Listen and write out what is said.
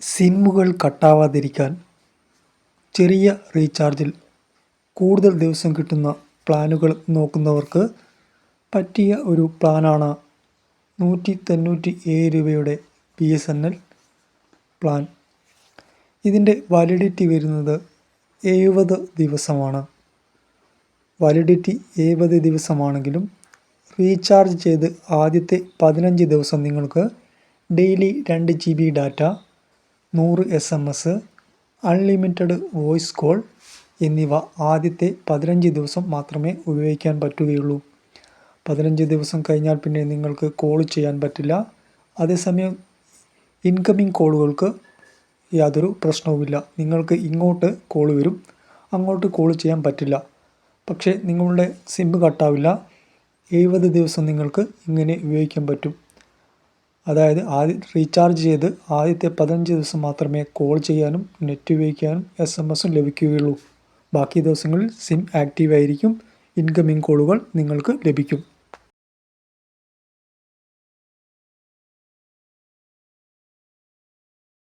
സിമ്മുകൾ കട്ടാവാതിരിക്കാൻ ചെറിയ റീചാർജിൽ കൂടുതൽ ദിവസം കിട്ടുന്ന പ്ലാനുകൾ നോക്കുന്നവർക്ക് പറ്റിയ ഒരു പ്ലാനാണ് നൂറ്റി തൊണ്ണൂറ്റി ഏഴ് രൂപയുടെ B S N L plan. ഇതിന്റെ വാലിഡിറ്റി വരുന്നത് എഴുപത് ദിവസമാണ്. വാലിഡിറ്റി എഴുപത് ദിവസമാണെങ്കിലും റീചാർജ് ചെയ്ത് ആദ്യത്തെ പതിനഞ്ച് ദിവസം നിങ്ങൾക്ക് ഡെയിലി രണ്ട് ജി ബി ഡാറ്റ നൂറ് S M S unlimited voice call എന്നിവ ആദ്യത്തെ പതിനഞ്ച് ദിവസം മാത്രമേ ഉപയോഗിക്കാൻ പറ്റുകയുള്ളൂ. പതിനഞ്ച് ദിവസം കഴിഞ്ഞാൽ പിന്നെ നിങ്ങൾക്ക് കോൾ ചെയ്യാൻ പറ്റില്ല. അതേസമയം ഇൻകമ്മിങ് കോളുകൾക്ക് യാതൊരു പ്രശ്നവുമില്ല. നിങ്ങൾക്ക് ഇങ്ങോട്ട് കോൾ വരും. അങ്ങോട്ട് കോൾ ചെയ്യാൻ പറ്റില്ല. പക്ഷേ നിങ്ങളുടെ സിം കട്ടാവില്ല എഴുപത് ദിവസം നിങ്ങൾക്ക് ഇങ്ങനെ ഉപയോഗിക്കാൻ പറ്റും. അതായത് ആദ്യ റീചാർജ് ചെയ്ത് ആദ്യത്തെ പതിനഞ്ച് ദിവസം മാത്രമേ കോൾ ചെയ്യാനും നെറ്റ് ഉപയോഗിക്കാനും എസ് എം എസും ലഭിക്കുകയുള്ളൂ. ബാക്കി ദിവസങ്ങളിൽ സിം ആക്റ്റീവ് ആയിരിക്കും. ഇൻകമിംഗ് കോളുകൾ നിങ്ങൾക്ക് ലഭിക്കും.